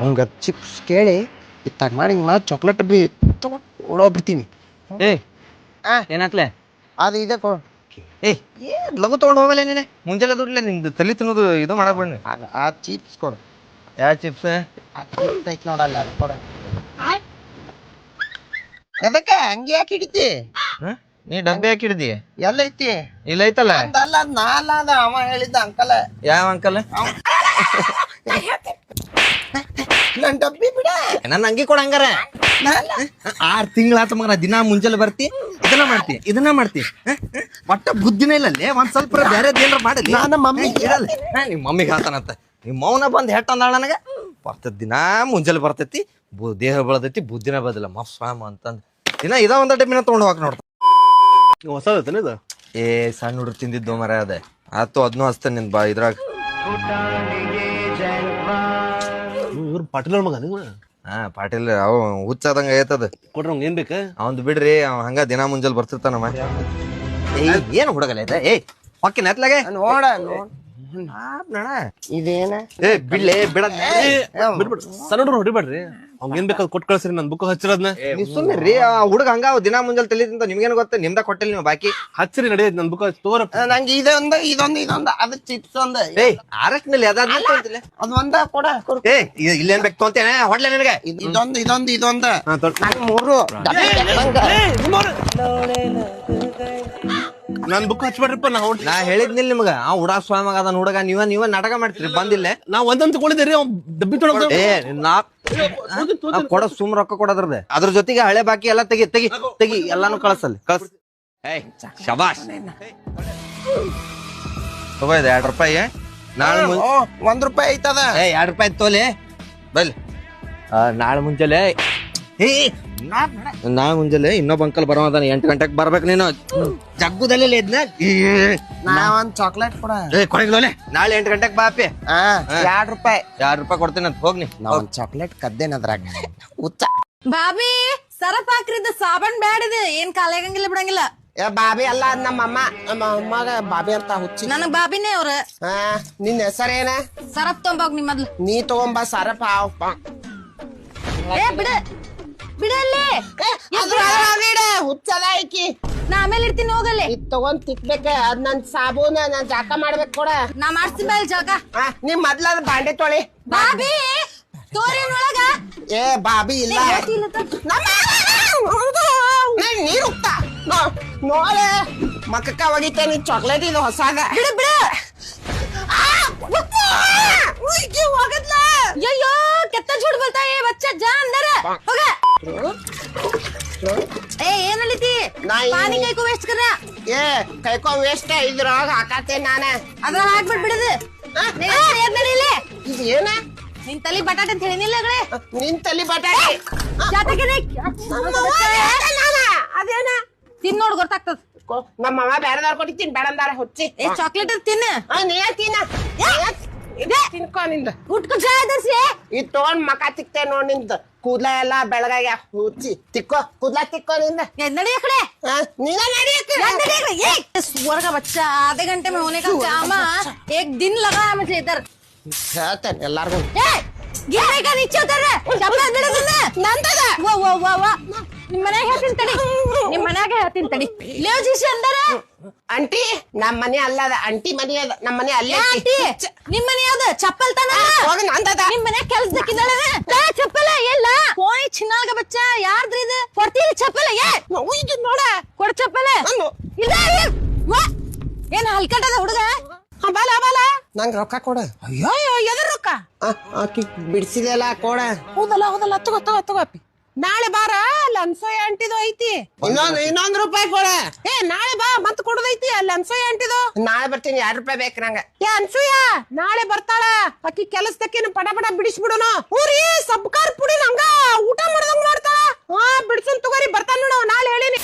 ಹಂಗ ಚಿಪ್ಸ್ ಕೇಳಿ ಇತ್ತಾಗ ಮಾಡಿ ನಾ ಚಾಕ್ಲೇಟ್ ಬಿ ತಗೊಂಡು ಓಡೋಗ್ಬಿಡ್ತೀನಿ. ಏ ಆ. ಏನಾತ್ಲೆ? ಅದು ಇದೆ ಕೊ ಏ ಏನ್ ಲಘು ತೊಗೊಂಡು ಹೋಗಲ್ಲ ನೀನೆ? ಮುಂಜಾನೆ ದುಡ್ಲೆ ನಿಂದು ತಲೆ ತಿನ್ನೋದು ಇದು ಮಾಡಕ್ ಬನ್ನಿ. ಆ- ಆ ಚಿಪ್ಸ್ ಕೊಡು. ಯಾವ ಚಿಪ್ಸ್ ಐತ್ ನೋಡಲ್ಲ ಅದು ಕೊಡು. ಅದಕ್ಕೆ ಹಂಗೆ ಯಾಕೆ ಹಿಡಿತಿ? ನೀ ಡಬ್ಬಿ ಹಾಕಿಡ್ದಿ ಎಲ್ಲ ಐತಿ ಇಲ್ಲ ಐತಲ್ಲ? ಅಲ್ಲ ನಾಲ್ ಅದ ಅವ ಹೇಳಿದ್ದ ಅಂಕಲ್. ಯಾವ ಅಂಕಲ್? ನನ್ ಡಬ್ಬಿ ಬಿಡ. ನನ್ನ ಅಂಗಿ ಕೊಡ ಹಂಗಾರ. ನಾ ಅಲ್ಲ. ಆರ್ ತಿಂಗಳಾತ ಮಗನ ದಿನ ಮುಂಜಾನೆ ಬರ್ತಿ ಇದನ್ನ ಮಾಡ್ತಿ ಇದನ್ನ ಮಾಡ್ತಿ? ಒಟ್ಟ ಬುದ್ಧಿನೇ ಇಲ್ಲಲ್ಲೇ ಒಂದ್ ಸ್ವಲ್ಪ ಬೇರೆ ಏನಾರ ಮಾಡಲಿ. ನಾನು ಮಮ್ಮಿ ಇರಲ್ಲ ನಿಮ್ಮ ಮಮ್ಮಿಗೆ ಹೇಳ್ತಾನಂತ. ನಿಮ್ಮ ಮೌನ ಬಂದ್ ಹೆಟ್ಟ ಅಂದಾಳ ನನಗೆ. ಬರ್ತದ ದಿನ ಮುಂಜಾನೆ ಬರ್ತೈತಿ ಬು ದೇಹ ಬೆಳದೈತಿ ಬುದ್ಧಿನ ಬದಲ ಮಫ್ ಸ್ವಾಮ ಅಂತಂದ್. ದಿನ ಇದ ಒಂದ ಡಬ್ಬಿನ ತೊಗೊಂಡು ಹೋಗಕ್ ನೋಡ್ತ ಹೊಸದೈತನ ಇದು? ಏ ಸಣ್ಣ ಹುಡುಗ ತಿಂದಿದ್ದು ಮರ ಅದೇ. ಆತು ಅದನ್ನು ಹಚ್ತೇನೆ ನಿನ್ ಬಾ ಇದ್ರಾಗ. ಇವ್ರು ಪಾಟೀಲ್ ಮಗ ನೀವು? ಹಾ ಪಾಟೀಲ್ ಅವ ಹುಚ್ಚಾದಂಗ ಐತದ. ಕೊಡ್ರಿ ಅವ್ನ್ ಏನ್ ಬೇಕ? ಅವಂದ್ ಬಿಡ್ರಿ ಅವ ಹಂಗ ದಿನ ಮುಂಜಾನೆ ಬರ್ತಿರ್ತಾನ ಮನೆ ಏಯ್ ಏನ್ ಹುಡುಗಲ್ಲ ಐತೆ ಏಯ್ ಹೊಕ್ಕಿ ನೆತ್ಲಾಗೆ. ನೋಡ ಇದೇನ? ಏ ಬಿಡ್ಲೆ ಬಿಡ. ಬಿಡ್ಬಿಡ್. ಸಣ್ಣ ಹೊಡಿಬೇಡ್ರಿ. ಅವ್ನ್ ಏನ್ ಬೇಕಾದ್ ಕೊಟ್ ಕಳ್ಸ್ರಿ ನನ್ ಬುಕ್ ಹಚ್ಚಿರೋದ್ನ. ಸುಮ್ನೆ ರೀ ಆ ಹುಡುಗ ಹಂಗ ಅವ ದಿನ ಮುಂಜಾನೆ ತಲಿದಿಂದ ತಿಂತ ನಿಮ್ಗೇನ್ ಗೊತ್ತ? ನಿಮ್ದ ಕೊಟ್ಟಿಲ್ಲ ನೀವು ಬಾಕಿ. ಹಚ್ಚಿರಿ ನಡಿ ನನ್ ಬುಕ್ ತೋರ ನಂಗೆ ಇದೊಂದ ಇದೊಂದು ಇದೊಂದ ಅದು ಚಿಪ್ಸ್ ಒಂದ್. ಆರಕ್ನಲ್ಲಿ ಅದಾದ್ಮೇಲೆ ತೊಂತಿಲ್ಲ ಅದು ಒಂದ ಕೊಡ. ಏ ಇಲ್ಲೇನ್ ಬೇಕು ತೊಂತೇನೆ ಹೊಡ್ಲೆ ನಿನಗೆ. ಇದ್- ಇದೊಂದು ಇದೊಂದು ಇದೊಂದು. ಮೂರು. ನನ್ ಬುಕ್ ಹಚ್ಬೇಡ್ರಿಪ್ಪ ನಾ ಹೊಡ್ ನಾ ಹೇಳಿದ್ನಿಲ್ಲ ನಿಮ್ಗ ಆ ಹುಡಾ ಸ್ವಾಮಗ ಅದನ್ನ ಹುಡುಗ ನೀವ ನೀವ ನಾಟಕ ಮಾಡ್ತೀರಿ ಬಂದಿಲ್ಲ. ನಾ ಒಂದಂತ ತಗೊಂಡಿದ್ದೀರಿ ಅವ್ನ್ ಡಬ್ಬಿ ತೊಗೊಂಡ್ ಏ ನಾ ಆ, ಕೊಡ ಸುಮ್ ರೊಕ್ಕ ಕೊಡೋದ್ರದ ಅದ್ರ ಜೊತೆಗೆ ಹಳೆ ಬಾಕಿ ಎಲ್ಲ ತೆಗಿ ತೆಗಿ ತೆಗಿ ಎಲ್ಲಾನು ಕಳ್ಸಲ್ಲಿ ಕಳ್ಸ. ಏಯ್ ಶಬಾಷ್. ತಗೋ ಇದು ಎರಡ್ ರೂಪಾಯಿ. ನಾಳೆ ಒಂದ್ ರೂಪಾಯಿ ಐತದ. ಏ ಎರಡ್ ರೂಪಾಯಿ ತೋಲೆ. ಬಲ್. ನಾಳೆ ಮುಂಜಾನೆ ಏ ನಾಳೆ ಮುಂಜಾನೆ ಇನ್ನೊಬ್ಬ ಅಂಕಲ್ ಬರೋದಾನ ಎಂಟು ಗಂಟೆಗೆ ಬರ್ಬೇಕು ನೀನು. ಜಗ್ಗುದಲ್ಲಿ ಇದ್ನ? ನಾ ಒಂದ್ ಚಾಕ್ಲೇಟ್ ಕೊಡ. ಏ ಕೊನೆಗ್ಲೋಲೆ ನಾಳೆ ಎಂಟು ಗಂಟೆಗೆ ಬಾಪಿ ಎರಡ್ ರೂಪಾಯಿ. ಎರಡ್ ರೂಪಾಯಿ ಕೊಡ್ತೀನಿ ಅಂತ ಹೋಗ್ನಿ ನಾ. ಒಂದ್ ಚಾಕ್ಲೇಟ್ ಕದ್ದೇನ ಅದ್ರಾಗ. ಹುಚ್ಚ. ಬಾಬಿ ಸರಪ್ ಹಾಕ್ರಿದ ಸಾಬನ್ ಬ್ಯಾಡಿದೆ ಏನ್ ಕಾಲಾಗಂಗಿಲ್ಲ ಬಿಡಂಗಿಲ್ಲ. ಏ ಬಾಬಿ ಅಲ್ಲ ನಮ್ಮ ಅಮ್ಮ ನಮ್ಮ ಅಮ್ಮಗ ಬಾಬಿ ಅಂತ ಹುಚ್ಚಿ. ನನಗ್ ಬಾಬಿನೇ ಅವ್ರ. ಹಾ ನಿನ್ ಹೆಸರೇನ ಸರಪ್ ತಗೊಂಬ ನಿಮ್ಮ ಮೊದ್ಲು. ನೀ ತಗೊಂಬ ಸರಪ್ ಪಾವ್ ಏ ಬಿಡ. ಬಿಡಲ್ಲಿ. ಹುಚ್ಚದ ಐಕಿ ನಾ ಆಮೇಲೆ ಇರ್ತೀನಿ ಹೋಗಲ್ಲಿ. ಇದ್ ತಗೊಂಡ್ ತಿಕ್ಬೇಕ ಅದ್ ನನ್ ಸಾಬೂನ ನಾನ್ ಜಾಕ ಮಾಡ್ಬೇಕು ಕೊಡ. ನಾ ಮಾಡ್ತೀನಿ ಮೇಲೆ ಜಾಗ ಆ, ನೀ ಮೊದ್ಲ ಅದ್ ಬಾಂಡೆ ತೊಳಿ. ಬಾಬಿ ತೋರಿ ಒಳಗ. ಏ ಬಾಬಿ ಇಲ್ಲ. ನೀರ್ ಉಕ್ತ ನೋ- ನೋಡೆ. ಮಕ್ಕಕ್ಕ ಒಗಿತೇನಿ ಚಾಕ್ಲೇಟ್ ಇದು ಹೊಸಾದ ಬಿಡು ಬಿಡು. ಅಯ್ಯೋ ಕೆತ್ತ ಜೋಡ್ ಬರ್ತಾ ಏ ಬಚ್ಚ ಜಾ ಅಂದರ. ಹೋಗ. ಏ ಏನ್ ಅಳಿತಿ ನಾ ಈ- ಪಾನಿ ಕೈಕೋ ವೇಸ್ಟ್ ಕರ ಏ ಕೈಕೋ ವೇಸ್ಟ್ ಇದ್ರೊಳಗ ಹಾಕತ್ತೇನ್ ನಾನ. ಅದ್ರ ಹಾಕ್ಬಿಟ್ ಬಿಡುದು. ಏನ್ ನಡೀಲಿ ಇದು ಏನ? ನಿನ್ ತಲಿ ಬಟಾಟೆ ಅಂತ ಹೇಳಿನಿಲ್ಲ ಗಳೆ ನಿನ್ ತಲಿ ಬಟಾಟೆ. ಅದೇನ? ತಿನ್ ನೋಡ್ ಗೊತ್ತಾಗ್ತದ. ಕೊ- ನಮ್ಮ ಅಮ್ಮ ಬೇರೆದಾರ ಕೊಟ್ಟಿದ್ದೀನಿ ತಿನ್ ಅಂದಾರ ಹುಚ್ಚಿ. ಏ ಚಾಕ್ಲೇಟ್ ತಿನ್ನ. ಆ, ನೀ ತಿನ್ನ. ನಿಂದ ಉಟ್ಕೊ ಚಾ ದರ್ಸಿ ಇದ್ ತಗೊಂಡ್ ಮಕ ತಿಕ್ತೆ ನೋಡ್ ನಿಂದ ಕೂದ್ಲ ಎಲ್ಲ ಬೆಳಗಾಗ ಹುಚ್ಚಿ ತಿಕ್ಕೋ ಕೂದ್ಲ ತಿಕ್ಕೋ ನಿಂದ ನಡಿ ಆ ಕಡೆ ಆ, ನೀನ ನಡಿಯಕ್ಕೆ यार देखिए ये सुअर का बच्चा आधे घंटे में होने का जामा एक दिन लगा है मुझे इधर ಹೇಳ್ತೇನೆ ಎಲ್ಲಾರ್ಗು ए गिरने का नीचे उतर रहा चप्पल बिड़ तुमने ನಂದದ ವಾ ವಾ ವಾ ವಾ ನಿಮ್ಮ ಮನೆಗೆ ಹೇಳ್ತೀನಿ ತಡಿ. ನಿಮ್ಮ ಮನೆಗೆ ಹೇಳ್ತೀನಿ ತಡಿ. ಲೇವ್ ಜೀಸಿ ಆಂಟಿ ಅಂಟಿ ನಮ್ ಮನೆ ಅದ. ಅಂಟಿ ಮನೆ ಅದ. ನಮ್ಮ ಮನೆ ಅಲ್ಲೇ ಆಂಟಿ ಐತಿ. ನಿಮ್ಮ ಮನೆ ಯಾವ್ದು? ಚಪ್ಪಲ್ ತಾನ ಹೋಗ ನಂದದ ನಿಮ್ಮ ಮನೆ ಕೆಲ್ಸದಕ್ಕಿದ್ದಾಳ ಚಪ್ಪಲ ಎಲ್ಲ? ಕೋಣಿ ಚಿನ್ನಾಗ ಬಚ್ಚ ಯಾರ್ದ್ರಿ ಇದು? ಕೊಡ್ತೀರಿ ಚಪ್ಪಲ ಏ? ಇದು ನೋಡ. ಕೊಡ್ ಚಪ್ಪಲ. ನಾನು. ಇಲ್ಲ ವಾ. ಏನ್ ಹಲ್ಕಟ್ಟದ ಹುಡುಗ? ಆ, ಬಾಲ ಬಾಲ. ನಂಗ್ ರೊಕ್ಕ ಕೊಡ. ಅಯ್ಯೋ ಎದ್ರ ರೊಕ್ಕ? ಆ, ಆಕಿ ಬಿಡಿಸಿದೆಲ್ಲ ಕೊಡ. ಹೌದಲ್ಲ ಹೌದಲ್ಲ ತಗೋ ತಗೋ ತಗೋ ಅಪ್ಪಿ. ನಾಳೆ ಬಾರ? ಲನ್ಸೋಯ್ ಅಂಟಿದು ಐತಿ. ಇನ್ನೊಂದ್ ಇನ್ನೊಂದ್ ರೂಪಾಯಿ ಕೊಡ. ಏ ನಾಳೆ ಬಾ ಮತ್ ಕೊಡೋದೈತಿ. ಅಲ್ಲಿ ಅನ್ಸೂಯ ಅಂಟಿದು ನಾಳೆ ಬರ್ತೀನಿ ಎರಡ್ ರೂಪಾಯಿ ಬೇಕು ನಂಗ. ಏ ಅನ್ಸೂಯ ನಾಳೆ ಬರ್ತಾಳ. ಆಕಿ ಕೆಲಸದಕ್ಕಿನ ಪಟ ಪಟ ಬಿಡಿಸ್ಬಿಡೋನು? ಊರಿ ಸಬ್ಕಾರ್ ಪುಡಿ ನಂಗ ಊಟ ಮಾಡ್ದಂಗ್ ಮಾಡ್ತಾಳ. ಹಾ ಬಿಡ್ಸನ್ ತಗೋರಿ ಬರ್ತಾನ ನೋಡು ನಾಳೆ ಹೇಳಿನಿ.